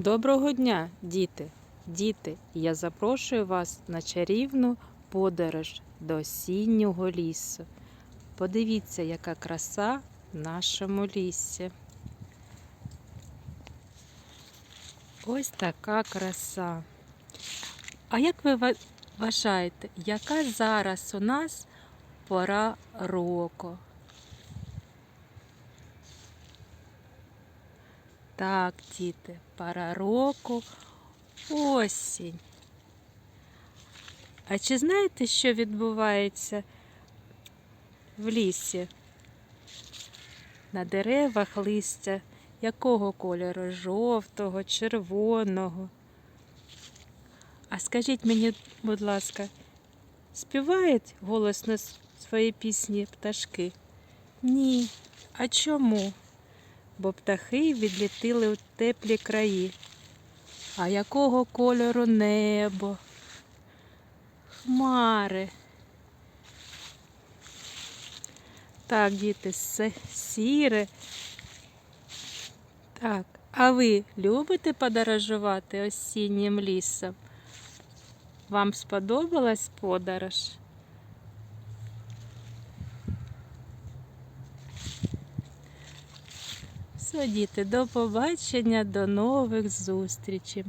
Доброго дня, діти! Діти, я запрошую вас на чарівну подорож до осіннього лісу. Подивіться, яка краса в нашому лісі. Ось така краса. А як ви вважаєте, яка зараз у нас пора року? Так, діти, пора року осінь. А чи знаєте, що відбувається в лісі? На деревах листя якого кольору? Жовтого, червоного. А скажіть мені, будь ласка, співають голосно свої пісні пташки? Ні. А чому? Бо птахи відлітили у теплі краї. А якого кольору небо? Хмари. Так, діти, сіре. Так, а ви любите подорожувати осіннім лісом? Вам сподобалась подорож? Все, діти, до побачення, до нових зустрічей.